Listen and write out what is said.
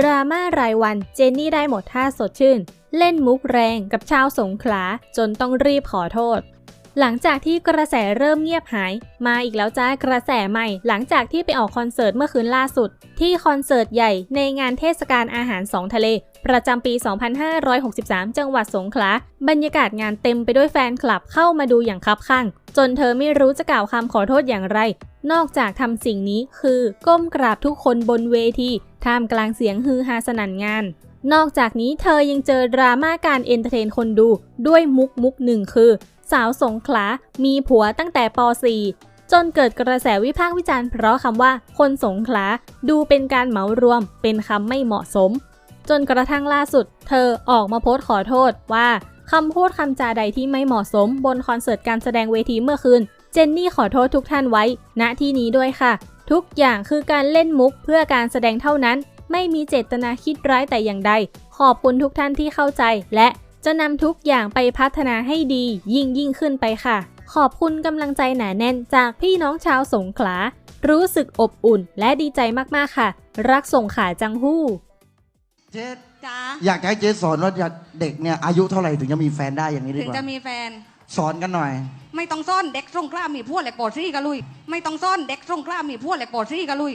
ดราม่ารายวันเจนนี่ได้หมดท่าสดชื่น เล่นมุกแรงกับชาวสงขลาจนต้องรีบขอโทษ หลังจากที่กระแสเริ่มเงียบหาย มาอีกแล้วจ้ากระแสใหม่ หลังจากที่ไปออกคอนเสิร์ตเมื่อคืนล่าสุด ที่คอนเสิร์ตใหญ่ในงานเทศกาลอาหารสองทะเล ประจำปี 2563 จังหวัดสงขลาบรรยากาศงานเต็มไปด้วยแฟนคลับเข้ามาดูอย่างคับข้างจนเธอไม่รู้จะกล่าวคำขอโทษอย่างไร นอกจากทำสิ่งนี้คือก้มกราบทุกคนบนเวทีท่ามกลางเสียงฮือฮาสนั่นงาน นอกจากนี้เธอยังเจอดราม่าการเอนเตอร์เทนคนดูด้วยมุกมุกหนึ่งคือ สาวสงขลา มีผัวตั้งแต่ป .4 จนเกิดกระแสวิพากษ์วิจารณ์เพราะคำว่า คนสงขลาดูเป็นการเหมารวม เป็นคำไม่เหมาะสม จนกระทั่งล่าสุด เธอออกมาโพสต์ขอโทษว่าคำพูดคำจาใดที่ไม่เหมาะสม บนคอนเสิร์ตการแสดงเวทีเมื่อคืน เจนนี่ขอโทษทุกท่านไว้ ณที่นี้ด้วยค่ะ ทุกอย่างคือการเล่นมุกเพื่อการแสดงเท่านั้น ไม่มีเจตนาคิดร้ายแต่อย่างใด ขอบคุณทุกท่านที่เข้าใจ และจะนำทุกอย่างไปพัฒนาให้ดี ยิ่งยิ่งขึ้นไปค่ะ ขอบคุณกำลังใจหนาแน่นจากพี่น้องชาวสงขลา รู้สึกอบอุ่นและดีใจมากๆค่ะ รักส่งขาจังหู้ เจ๊จ้าอยากจะให้เจ๊สอนว่าเด็กเนี่ยอายุเท่าไหร่ถึงจะมีแฟนได้อย่างนี้ดีถึงกว่าจะมีแฟน สอนกันหน่อย ไม่ต้องซ่อนเด็กตรงกล้ามีพวกเหล็กปอดซี่กันลุย ไม่ต้องซ่อนเด็กตรงกล้ามีพวกเหล็กปอดซี่กันลุย